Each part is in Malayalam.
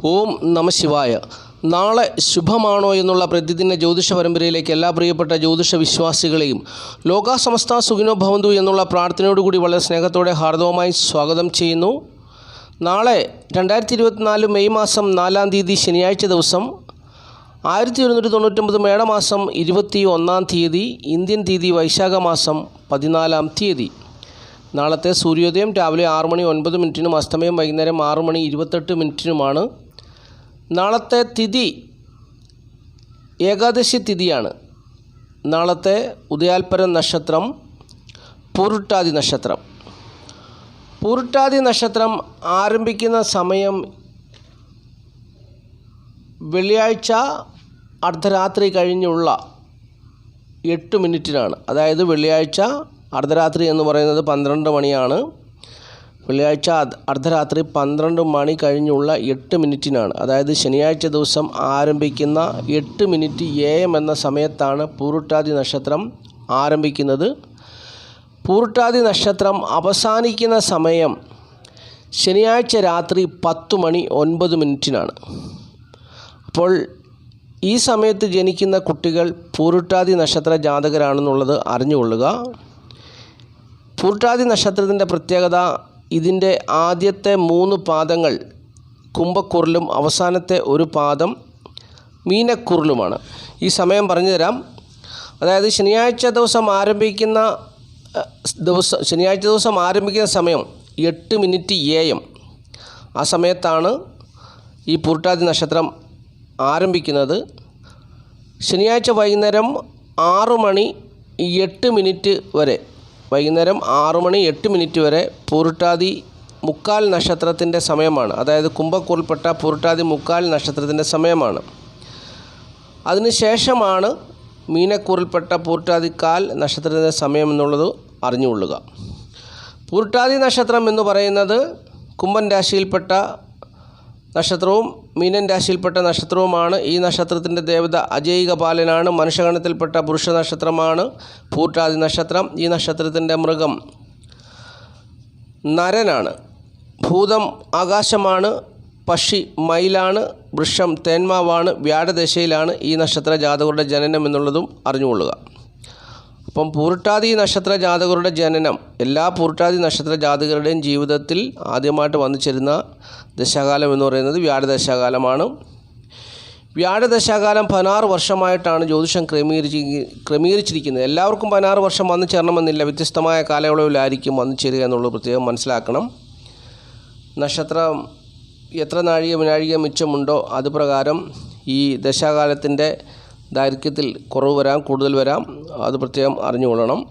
ഓം നമ ശിവായ. നാളെ ശുഭമാണോ എന്നുള്ള പ്രതിദിന ജ്യോതിഷ പരമ്പരയിലേക്ക് എല്ലാ പ്രിയപ്പെട്ട ജ്യോതിഷ വിശ്വാസികളെയും ലോകാസമസ്ത സുഖിനോ ഭവന്തു എന്നുള്ള പ്രാർത്ഥനയോടുകൂടി വളരെ സ്നേഹത്തോടെ ഹാർദവമായി സ്വാഗതം ചെയ്യുന്നു. നാളെ രണ്ടായിരത്തി ഇരുപത്തിനാല് മെയ് മാസം നാലാം തീയതി ശനിയാഴ്ച ദിവസം ആയിരത്തി ഒരുന്നൂറ്റി തൊണ്ണൂറ്റൊമ്പത് മേടമാസം ഇരുപത്തി ഒന്നാം തീയതി ഇന്ത്യൻ തീയതി വൈശാഖ മാസം പതിനാലാം തീയതി. നാളത്തെ സൂര്യോദയം രാവിലെ ആറ് മണി ഒൻപത് മിനിറ്റിനും അസ്തമയം വൈകുന്നേരം ആറ് മണി ഇരുപത്തെട്ട് മിനിറ്റിനുമാണ്. നാളത്തെ തിഥി ഏകാദശി തിഥിയാണ്. നാളത്തെ ഉദയാൽപരം നക്ഷത്രം പൂരുട്ടാതി നക്ഷത്രം. പൂരുട്ടാതി നക്ഷത്രം ആരംഭിക്കുന്ന സമയം വെള്ളിയാഴ്ച അർദ്ധരാത്രി കഴിഞ്ഞുള്ള എട്ട് മിനിറ്റിനാണ്. അതായത് വെള്ളിയാഴ്ച അർദ്ധരാത്രി എന്ന് പറയുന്നത് പന്ത്രണ്ട് മണിയാണ്. വെള്ളിയാഴ്ച അർദ്ധരാത്രി പന്ത്രണ്ട് മണി കഴിഞ്ഞുള്ള എട്ട് മിനിറ്റിനാണ്. അതായത് ശനിയാഴ്ച ദിവസം ആരംഭിക്കുന്ന എട്ട് മിനിറ്റ് എ എം എന്ന സമയത്താണ് പൂരുട്ടാതി നക്ഷത്രം ആരംഭിക്കുന്നത്. പൂരുട്ടാതി നക്ഷത്രം അവസാനിക്കുന്ന സമയം ശനിയാഴ്ച രാത്രി പത്ത് മണി ഒൻപത് മിനിറ്റിനാണ്. അപ്പോൾ ഈ സമയത്ത് ജനിക്കുന്ന കുട്ടികൾ പൂരുട്ടാതി നക്ഷത്ര ജാതകരാണെന്നുള്ളത് അറിഞ്ഞുകൊള്ളുക. പൂരുട്ടാതി നക്ഷത്രത്തിന്റെ പ്രത്യേകത ഇതിന്റെ ആദ്യത്തെ മൂന്ന് പാദങ്ങൾ കുംഭക്കുറിലും അവസാനത്തെ ഒരു പാദം മീനക്കുറിലുമാണ്. ഈ സമയം പറഞ്ഞു തരാം അതായത് ശനിയാഴ്ച ദിവസം ആരംഭിക്കുന്ന ദിവസം ശനിയാഴ്ച ദിവസം ആരംഭിക്കുന്ന സമയം എട്ട് മിനിറ്റ് എ എം. ആ സമയത്താണ് ഈ പൂരുട്ടാതി നക്ഷത്രം ആരംഭിക്കുന്നത്. ശനിയാഴ്ച വൈകുന്നേരം ആറു മണി എട്ട് മിനിറ്റ് വരെ വൈകുന്നേരം ആറു മണി എട്ട് മിനിറ്റ് വരെ പൂരുട്ടാതി മുക്കാൽ നക്ഷത്രത്തിന്റെ സമയമാണ്. അതായത് കുംഭക്കൂറിൽപ്പെട്ട പൂരുട്ടാതി മുക്കാൽ നക്ഷത്രത്തിന്റെ സമയമാണ്. അതിനുശേഷമാണ് മീനക്കൂറിൽപ്പെട്ട പൂരുട്ടാതിക്കാൽ നക്ഷത്രത്തിന്റെ സമയം എന്നുള്ളത് അറിഞ്ഞുകൊള്ളുക. പൂരുട്ടാതി നക്ഷത്രം എന്ന് പറയുന്നത് കുംഭൻ രാശിയിൽപ്പെട്ട നക്ഷത്രവും മീനൻ രാശിയിൽപ്പെട്ട നക്ഷത്രവുമാണ്. ഈ നക്ഷത്രത്തിന്റെ ദേവത അജൈകപാലനാണ്. മനുഷ്യഗണത്തിൽപ്പെട്ട പുരുഷ നക്ഷത്രമാണ് പൂട്ടാതി നക്ഷത്രം. ഈ നക്ഷത്രത്തിന്റെ മൃഗം നരനാണ്. ഭൂതം ആകാശമാണ്. പക്ഷി മയിലാണ്. വൃക്ഷം തേന്മാവാണ്. വ്യാഴദശയിലാണ് ഈ നക്ഷത്ര ജാതകരുടെ ജനനം എന്നുള്ളതും അറിഞ്ഞുകൊള്ളുക. അപ്പം പൂർട്ടാതി നക്ഷത്ര ജാതകരുടെ ജനനം എല്ലാ പൂർട്ടാതി നക്ഷത്ര ജാതകരുടെയും ജീവിതത്തിൽ ആദ്യമായിട്ട് വന്നു ചേരുന്ന ദശാകാലം എന്ന് പറയുന്നത് വ്യാഴദശാകാലമാണ്. വ്യാഴദശാകാലം പതിനാറ് വർഷമായിട്ടാണ് ജ്യോതിഷം ക്രമീകരിച്ച് ക്രമീകരിച്ചിരിക്കുന്നത്. എല്ലാവർക്കും പതിനാറ് വർഷം വന്നു ചേരണമെന്നില്ല വ്യത്യസ്തമായ കാലയളവിലായിരിക്കും വന്നു ചേരുക എന്നുള്ളത് പ്രത്യേകം മനസ്സിലാക്കണം. നക്ഷത്രം എത്ര നാഴിക വിനാഴിക മിച്ചമുണ്ടോ? അത് പ്രകാരം ഈ ദശാകാലത്തിന്റെ ദൈർഘ്യത്തിൽ കുറവ് വരാം കൂടുതൽ വരാം. അത് പ്രത്യേകം അറിഞ്ഞുകൊള്ളണം.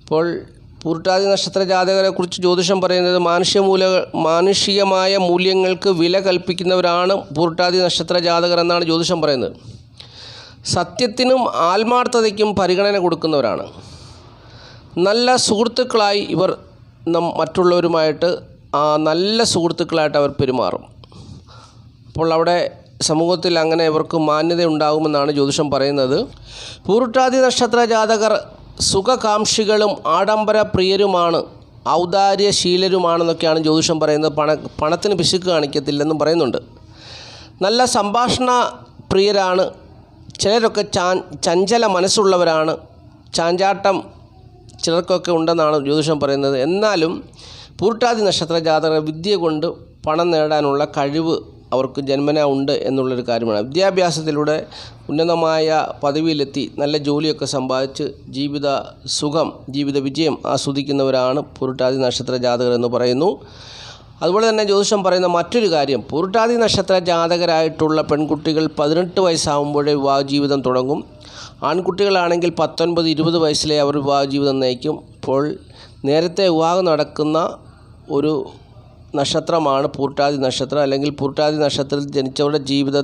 അപ്പോൾ പൂർട്ടാതി നക്ഷത്ര ജാതകരെക്കുറിച്ച് ജ്യോതിഷം പറയുന്നത് മാനുഷ്യ മൂല മാനുഷികമായ മൂല്യങ്ങൾക്ക് വില കൽപ്പിക്കുന്നവരാണ് പൂർട്ടാതി നക്ഷത്ര ജാതകർ എന്നാണ് ജ്യോതിഷം പറയുന്നത്. സത്യത്തിനും ആത്മാർത്ഥതയ്ക്കും പരിഗണന കൊടുക്കുന്നവരാണ്. നല്ല സുഹൃത്തുക്കളായി ഇവർ മറ്റുള്ളവരുമായിട്ട് ആ, നല്ല സുഹൃത്തുക്കളായിട്ട് അവർ പെരുമാറും. അപ്പോൾ അവിടെ സമൂഹത്തിൽ അങ്ങനെ ഇവർക്ക് മാന്യത ഉണ്ടാകുമെന്നാണ് ജ്യോതിഷം പറയുന്നത്. പൂരുട്ടാതി നക്ഷത്ര ജാതകർ സുഖകാംക്ഷികളും ആഡംബര പ്രിയരുമാണ് ഔദാര്യശീലരുമാണെന്നൊക്കെയാണ് ജ്യോതിഷം പറയുന്നത്. പണ പണത്തിന് പിശുക്ക് കാണിക്കത്തില്ലെന്നും പറയുന്നുണ്ട്. നല്ല സംഭാഷണ പ്രിയരാണ് ചിലരൊക്കെ ചാ ചഞ്ചല മനസ്സുള്ളവരാണ് ചാഞ്ചാട്ടം ചിലർക്കൊക്കെ ഉണ്ടെന്നാണ് ജ്യോതിഷം പറയുന്നത്. എന്നാലും പൂർട്ടാതി നക്ഷത്ര ജാതക വിദ്യ കൊണ്ട് പണം നേടാനുള്ള കഴിവ് അവർക്ക് ജന്മന ഉണ്ട് എന്നുള്ളൊരു കാര്യമാണ്. വിദ്യാഭ്യാസത്തിലൂടെ ഉന്നതമായ പദവിയിലെത്തി നല്ല ജോലിയൊക്കെ സമ്പാദിച്ച് ജീവിത സുഖം ജീവിത വിജയം ആസ്വദിക്കുന്നവരാണ് പുരുട്ടാതി നക്ഷത്ര ജാതകർ എന്ന് പറയുന്നു. അതുപോലെ തന്നെ ജ്യോതിഷം പറയുന്ന മറ്റൊരു കാര്യം പുരുട്ടാതി നക്ഷത്ര ജാതകരായിട്ടുള്ള പെൺകുട്ടികൾ പതിനെട്ട് വയസ്സാകുമ്പോഴേ വിവാഹ ജീവിതം തുടങ്ങും. ആൺകുട്ടികളാണെങ്കിൽ പത്തൊൻപത് ഇരുപത് വയസ്സിലെ അവർ വിവാഹ ജീവിതം നയിക്കും. അപ്പോൾ നേരത്തെ വിവാഹം നടക്കുന്ന ഒരു നക്ഷത്രമാണ് പൂർട്ടാതി നക്ഷത്രം. അല്ലെങ്കിൽ പൂർട്ടാതി നക്ഷത്രത്തിൽ ജനിച്ചവരുടെ ജീവിത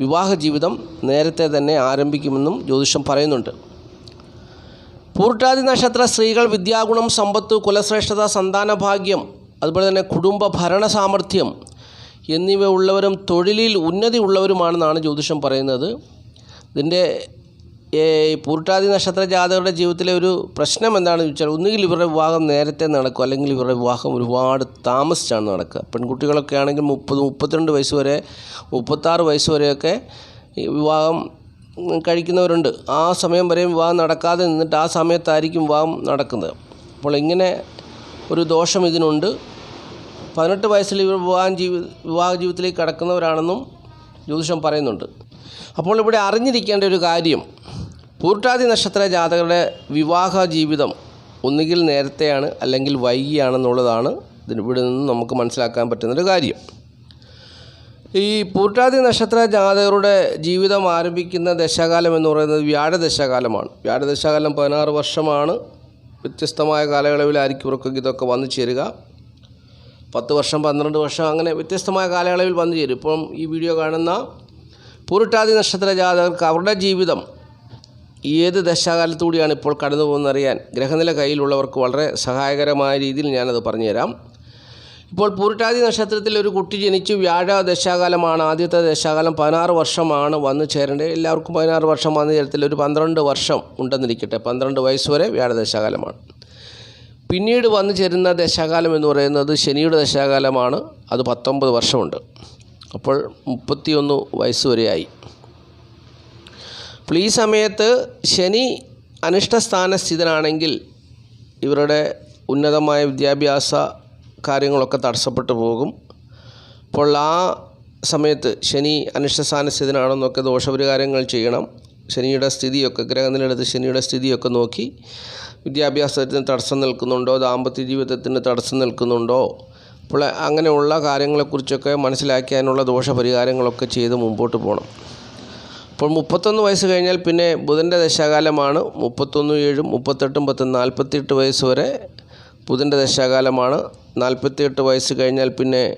വിവാഹ ജീവിതം നേരത്തെ തന്നെ ആരംഭിക്കുമെന്നും ജ്യോതിഷം പറയുന്നുണ്ട്. പൂർട്ടാതി നക്ഷത്ര സ്ത്രീകൾ വിദ്യാഗുണം സമ്പത്ത് കുലശ്രേഷ്ഠത സന്താന ഭാഗ്യം അതുപോലെ തന്നെ കുടുംബ ഭരണ സാമർഥ്യം എന്നിവ ഉള്ളവരും തൊഴിലിൽ ഉന്നതി ഉള്ളവരുമാണെന്നാണ് ജ്യോതിഷം പറയുന്നത്. ഇതിന്റെ പൂർട്ടാതി നക്ഷത്ര ജാതകരുടെ ജീവിതത്തിലെ ഒരു പ്രശ്നം എന്താണെന്ന് ചോദിച്ചാൽ ഒന്നുകിൽ ഇവരുടെ വിവാഹം നേരത്തെ നടക്കും അല്ലെങ്കിൽ ഇവരുടെ വിവാഹം ഒരുപാട് താമസിച്ചാണ് നടക്കുക. പെൺകുട്ടികളൊക്കെ ആണെങ്കിൽ മുപ്പത് മുപ്പത്തിരണ്ട് വയസ്സ് വരെ മുപ്പത്താറ് വയസ്സ് വരെയൊക്കെ വിവാഹം കഴിക്കുന്നവരുണ്ട്. ആ സമയം വരെയും വിവാഹം നടക്കാതെ നിന്നിട്ട് ആ സമയത്തായിരിക്കും വിവാഹം നടക്കുന്നത്. അപ്പോൾ ഇങ്ങനെ ഒരു ദോഷം ഇതിനുണ്ട്. പതിനെട്ട് വയസ്സിൽ ഇവർ വിവാഹം ജീവി വിവാഹ ജീവിതത്തിലേക്ക് കടക്കുന്നവരാണെന്നും ജ്യോതിഷം പറയുന്നുണ്ട്. അപ്പോൾ ഇവിടെ അറിഞ്ഞിരിക്കേണ്ട ഒരു കാര്യം പൂർട്ടാതി നക്ഷത്ര ജാതകരുടെ വിവാഹ ജീവിതം ഒന്നുകിൽ നേരത്തെയാണ് അല്ലെങ്കിൽ വൈകിയാണെന്നുള്ളതാണ് ഇവിടെ നിന്ന് നമുക്ക് മനസ്സിലാക്കാൻ പറ്റുന്നൊരു കാര്യം. ഈ പൂർട്ടാതി നക്ഷത്ര ജാതകരുടെ ജീവിതം ആരംഭിക്കുന്ന ദശാകാലം എന്ന് പറയുന്നത് വ്യാഴദശാകാലമാണ്. വ്യാഴദശാകാലം പതിനാറ് വർഷമാണ്. വ്യത്യസ്തമായ കാലയളവിലായിരിക്കും ഇവർക്കൊക്കെ ഇതൊക്കെ വന്നു ചേരുക. പത്ത് വർഷം പന്ത്രണ്ട് വർഷം അങ്ങനെ വ്യത്യസ്തമായ കാലയളവിൽ വന്നു ചേരും. ഇപ്പം ഈ വീഡിയോ കാണുന്ന പൂരിട്ടാതി നക്ഷത്ര ജാതകർക്ക് അവരുടെ ജീവിതം ഏത് ദശാകാലത്തുകൂടിയാണ് ഇപ്പോൾ കടന്നു പോകുന്നറിയാൻ ഗ്രഹനില കയ്യിലുള്ളവർക്ക് വളരെ സഹായകരമായ രീതിയിൽ ഞാനത് പറഞ്ഞുതരാം. ഇപ്പോൾ പൂരുട്ടാതി നക്ഷത്രത്തിൽ ഒരു കുട്ടി ജനിച്ചു വ്യാഴ ദശാകാലമാണ് ആദ്യത്തെ ദശാകാലം പതിനാറ് വർഷമാണ് വന്നു ചേരേണ്ടത്. എല്ലാവർക്കും പതിനാറ് വർഷം വന്നു ചേരത്തിൽ ഒരു പന്ത്രണ്ട് വർഷം ഉണ്ടെന്നിരിക്കട്ടെ പന്ത്രണ്ട് വയസ്സ് വരെ വ്യാഴ ദശാകാലമാണ്. പിന്നീട് വന്നു ചേരുന്ന ദശാകാലം എന്ന് പറയുന്നത് ശനിയുടെ ദശാകാലമാണ് അത് പത്തൊമ്പത് വർഷമുണ്ട്. അപ്പോൾ മുപ്പത്തിയൊന്ന് വയസ്സ് വരെയായി അപ്പോൾ ഈ സമയത്ത് ശനി അനിഷ്ടസ്ഥാന സ്ഥിതനാണെങ്കിൽ ഇവരുടെ ഉന്നതമായ വിദ്യാഭ്യാസ കാര്യങ്ങളൊക്കെ തടസ്സപ്പെട്ടു പോകും. അപ്പോൾ ആ സമയത്ത് ശനി അനിഷ്ടസ്ഥാന സ്ഥിതനാണെന്നൊക്കെ ദോഷപരിഹാരങ്ങൾ ചെയ്യണം. ശനിയുടെ സ്ഥിതിയൊക്കെ ഗ്രഹനിലെടുത്ത് ശനിയുടെ സ്ഥിതിയൊക്കെ നോക്കി വിദ്യാഭ്യാസത്തിന് തടസ്സം നിൽക്കുന്നുണ്ടോ? ദാമ്പത്യ ജീവിതത്തിന് തടസ്സം നിൽക്കുന്നുണ്ടോ? അപ്പോൾ അങ്ങനെയുള്ള കാര്യങ്ങളെക്കുറിച്ചൊക്കെ മനസ്സിലാക്കിയതിനുള്ള ദോഷപരിഹാരങ്ങളൊക്കെ ചെയ്ത് മുമ്പോട്ട് പോകണം. അപ്പോൾ മുപ്പത്തൊന്ന് വയസ്സ് കഴിഞ്ഞാൽ പിന്നെ ബുധന്റെ ദശാകാലമാണ്. മുപ്പത്തൊന്ന് ഏഴും മുപ്പത്തെട്ടും പത്തും നാൽപ്പത്തിയെട്ട് വയസ്സ് വരെ ബുധന്റെ ദശാകാലമാണ്. നാൽപ്പത്തിയെട്ട് വയസ്സ് കഴിഞ്ഞാൽ പിന്നെ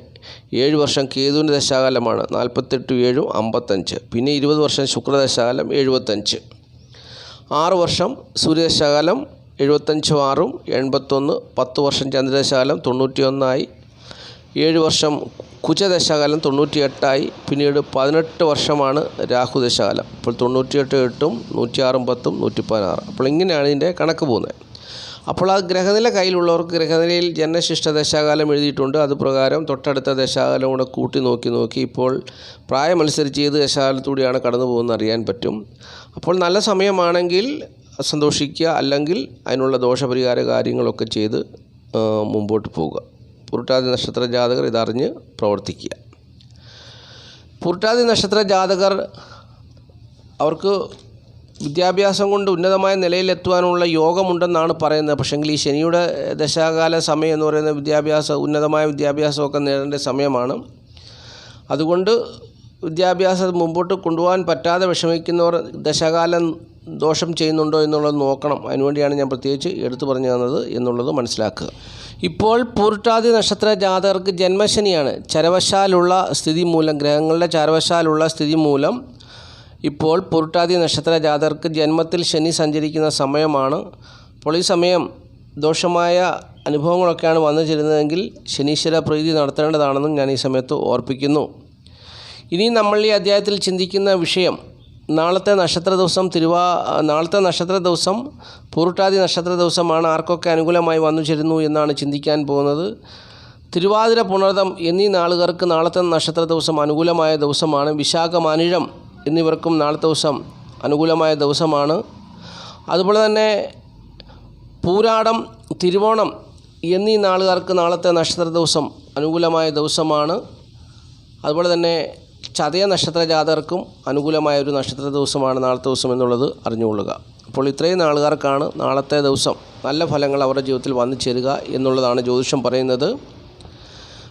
ഏഴ് വർഷം കേതുവിന്റെ ദശാകാലമാണ്. നാൽപ്പത്തെട്ട് ഏഴും അമ്പത്തഞ്ച്. പിന്നെ ഇരുപത് വർഷം ശുക്രദശാകാലം എഴുപത്തഞ്ച്. ആറ് വർഷം സൂര്യദശാകാലം എഴുപത്തഞ്ചും ആറും എൺപത്തൊന്ന് പത്ത് വർഷം ചന്ദ്രദശാകാലം തൊണ്ണൂറ്റിയൊന്നായി ഏഴ് വർഷം കുജദശകാലം തൊണ്ണൂറ്റിയെട്ടായി പിന്നീട് പതിനെട്ട് വർഷമാണ് രാഹുദശകാലം. അപ്പോൾ തൊണ്ണൂറ്റിയെട്ട് എട്ടും നൂറ്റിയാറും പത്തും നൂറ്റി പതിനാറ് അപ്പോൾ ഇങ്ങനെയാണ് ഇതിന്റെ കണക്ക് പോകുന്നത്. അപ്പോൾ ആ ഗ്രഹനില കയ്യിലുള്ളവർക്ക് ഗ്രഹനിലയിൽ ജനശിഷ്ട ദശാകാലം എഴുതിയിട്ടുണ്ട്. അത് പ്രകാരം തൊട്ടടുത്ത ദശാകാലം കൂടെ കൂട്ടി നോക്കി നോക്കി ഇപ്പോൾ പ്രായമനുസരിച്ച് ഏത് ദശാകാലത്തൂടെയാണ് കടന്നു പോകുന്നത് അറിയാൻ പറ്റും. അപ്പോൾ നല്ല സമയമാണെങ്കിൽ സന്തോഷിക്കുക അല്ലെങ്കിൽ അതിനുള്ള ദോഷപരിഹാര കാര്യങ്ങളൊക്കെ ചെയ്ത് മുമ്പോട്ട് പോവുക. പുരുട്ടാതി നക്ഷത്ര ജാതകർ ഇതറിഞ്ഞ് പ്രവർത്തിക്കുക. പുരുട്ടാതി നക്ഷത്ര ജാതകർ അവർക്ക് വിദ്യാഭ്യാസം കൊണ്ട് ഉന്നതമായ നിലയിലെത്തുവാനുള്ള യോഗമുണ്ടെന്നാണ് പറയുന്നത്. പക്ഷേങ്കിൽ ഈ ശനിയുടെ ദശാകാല സമയം എന്ന് പറയുന്നത് വിദ്യാഭ്യാസ ഉന്നതമായ വിദ്യാഭ്യാസമൊക്കെ നേടേണ്ട സമയമാണ്. അതുകൊണ്ട് വിദ്യാഭ്യാസം മുമ്പോട്ട് കൊണ്ടുപോകാൻ പറ്റാതെ വിഷമിക്കുന്നവർ ദശകാലം ദോഷം ചെയ്യുന്നുണ്ടോ എന്നുള്ളത് നോക്കണം. അതിനുവേണ്ടിയാണ് ഞാൻ പ്രത്യേകിച്ച് എടുത്തു പറഞ്ഞു തന്നത് എന്നുള്ളത് മനസ്സിലാക്കുക. ഇപ്പോൾ പൂർട്ടാതി നക്ഷത്ര ജാതകർക്ക് ജന്മശനിയാണ്. ചരവശാലുള്ള സ്ഥിതി മൂലം ഗ്രഹങ്ങളുടെ ചരവശാലുള്ള സ്ഥിതി മൂലം ഇപ്പോൾ പൂർട്ടാതി നക്ഷത്ര ജാതകർക്ക് ജന്മത്തിൽ ശനി സഞ്ചരിക്കുന്ന സമയമാണ്. അപ്പോൾ ഈ സമയം ദോഷമായ അനുഭവങ്ങളൊക്കെയാണ് വന്നു ചേരുന്നതെങ്കിൽ ശനീശ്വര പ്രീതി നടത്തേണ്ടതാണെന്നും ഞാൻ ഈ സമയത്ത് ഓർപ്പിക്കുന്നു. ഇനി നമ്മൾ ഈ അധ്യായത്തിൽ ചിന്തിക്കുന്ന വിഷയം നാളത്തെ നക്ഷത്ര ദിവസം തിരുവാ നാളത്തെ നക്ഷത്ര ദിവസം പൂർട്ടാതി നക്ഷത്ര ദിവസമാണ്. ആർക്കൊക്കെ അനുകൂലമായി വന്നു ചേരുന്നു എന്നാണ് ചിന്തിക്കാൻ പോകുന്നത്. തിരുവാതിര പുണർതം എന്നീ നാളുകാർക്ക് നാളത്തെ നക്ഷത്ര ദിവസം അനുകൂലമായ ദിവസമാണ്. വിശാഖ മനിഴം എന്നിവർക്കും നാളത്തെ ദിവസം അനുകൂലമായ ദിവസമാണ്. അതുപോലെ തന്നെ പൂരാടം തിരുവോണം എന്നീ നാളുകാർക്ക് നാളത്തെ നക്ഷത്ര ദിവസം അനുകൂലമായ ദിവസമാണ്. അതുപോലെ തന്നെ ചതയ നക്ഷത്ര ജാതകർക്കും അനുകൂലമായ ഒരു നക്ഷത്ര ദിവസമാണ് നാളത്തെ ദിവസം എന്നുള്ളത് അറിഞ്ഞുകൊള്ളുക. അപ്പോൾ ഇത്രയും നാളുകാർക്കാണ് നാളത്തെ ദിവസം നല്ല ഫലങ്ങൾ അവരുടെ ജീവിതത്തിൽ വന്നു ചേരുക എന്നുള്ളതാണ് ജ്യോതിഷം പറയുന്നത്.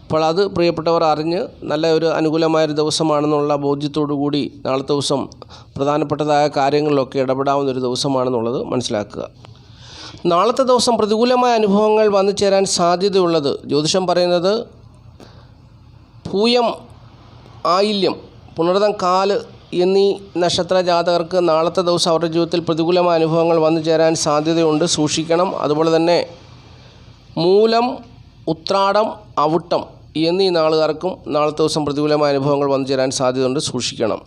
അപ്പോൾ അത് പ്രിയപ്പെട്ടവർ അറിഞ്ഞ് നല്ല ഒരു അനുകൂലമായൊരു ദിവസമാണെന്നുള്ള ബോധ്യത്തോടു കൂടി നാളത്തെ ദിവസം പ്രധാനപ്പെട്ടതായ കാര്യങ്ങളിലൊക്കെ ഇടപെടാവുന്ന ഒരു ദിവസമാണെന്നുള്ളത് മനസ്സിലാക്കുക. നാളത്തെ ദിവസം പ്രതികൂലമായ അനുഭവങ്ങൾ വന്നു ചേരാൻ സാധ്യതയുള്ളത് ജ്യോതിഷം പറയുന്നത് പൂയം ആയില്യം പുണർതം കാൽ എന്നീ നക്ഷത്ര ജാതകർക്ക് നാളത്തെ ദിവസം അവരുടെ ജീവിതത്തിൽ പ്രതികൂലമായ അനുഭവങ്ങൾ വന്നു ചേരാൻ സാധ്യതയുണ്ട്. സൂക്ഷിക്കണം. അതുപോലെ തന്നെ മൂലം ഉത്രാടം അവിട്ടം എന്നീ നാളുകാർക്കും നാളത്തെ ദിവസം പ്രതികൂലമായ അനുഭവങ്ങൾ വന്നു ചേരാൻ സാധ്യതയുണ്ട്. സൂക്ഷിക്കണം.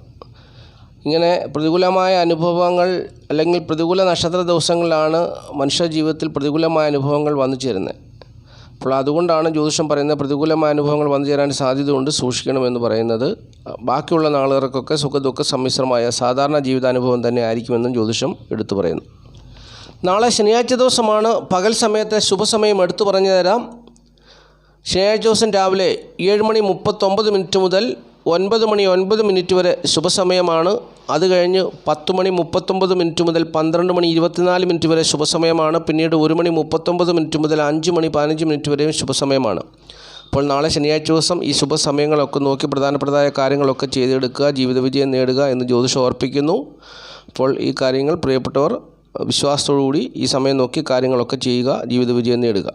ഇങ്ങനെ പ്രതികൂലമായ അനുഭവങ്ങൾ അല്ലെങ്കിൽ പ്രതികൂല നക്ഷത്ര ദിവസങ്ങളിലാണ് മനുഷ്യ ജീവിതത്തിൽ പ്രതികൂലമായ അനുഭവങ്ങൾ വന്നു ചേരുന്നത്. അപ്പോൾ അതുകൊണ്ടാണ് ജ്യോതിഷം പറയുന്നത് പ്രതികൂലമായ അനുഭവങ്ങൾ വന്നു ചേരാൻ സാധ്യതയുണ്ട് സൂക്ഷിക്കണമെന്ന് പറയുന്നത്. ബാക്കിയുള്ള നാളുകൾക്കൊക്കെ സുഖദുഃഖ സമ്മിശ്രമായ സാധാരണ ജീവിതാനുഭവം തന്നെ ആയിരിക്കുമെന്നും ജ്യോതിഷം എടുത്തു പറയുന്നു. നാളെ ശനിയാഴ്ച ദിവസമാണ് പകൽ സമയത്തെ ശുഭസമയം എടുത്തു പറഞ്ഞു തരാം. ശനിയാഴ്ച ദിവസം രാവിലെ ഏഴ് മണി മുപ്പത്തൊമ്പത് മിനിറ്റ് മുതൽ ഒൻപത് മണി ഒൻപത് മിനിറ്റ് വരെ ശുഭസമയമാണ്. അത് കഴിഞ്ഞ് പത്ത് മണി മുപ്പത്തൊമ്പത് മിനിറ്റ് മുതൽ പന്ത്രണ്ട് മണി ഇരുപത്തിനാല് മിനിറ്റ് വരെ ശുഭസമയമാണ്. പിന്നീട് ഒരു മണി മുപ്പത്തൊമ്പത് മിനിറ്റ് മുതൽ അഞ്ച് മണി പതിനഞ്ച് മിനിറ്റ് വരെയും ശുഭസമയമാണ്. അപ്പോൾ നാളെ ശനിയാഴ്ച ദിവസം ഈ ശുഭസമയങ്ങളൊക്കെ നോക്കി പ്രധാനപ്പെട്ടതായ കാര്യങ്ങളൊക്കെ ചെയ്തെടുക്കുക ജീവിത വിജയം നേടുക എന്ന് ജ്യോതിഷം ഓർപ്പിക്കുന്നു. അപ്പോൾ ഈ കാര്യങ്ങൾ പ്രിയപ്പെട്ടവർ വിശ്വാസത്തോടുകൂടി ഈ സമയം നോക്കി കാര്യങ്ങളൊക്കെ ചെയ്യുക ജീവിത വിജയം നേടുക.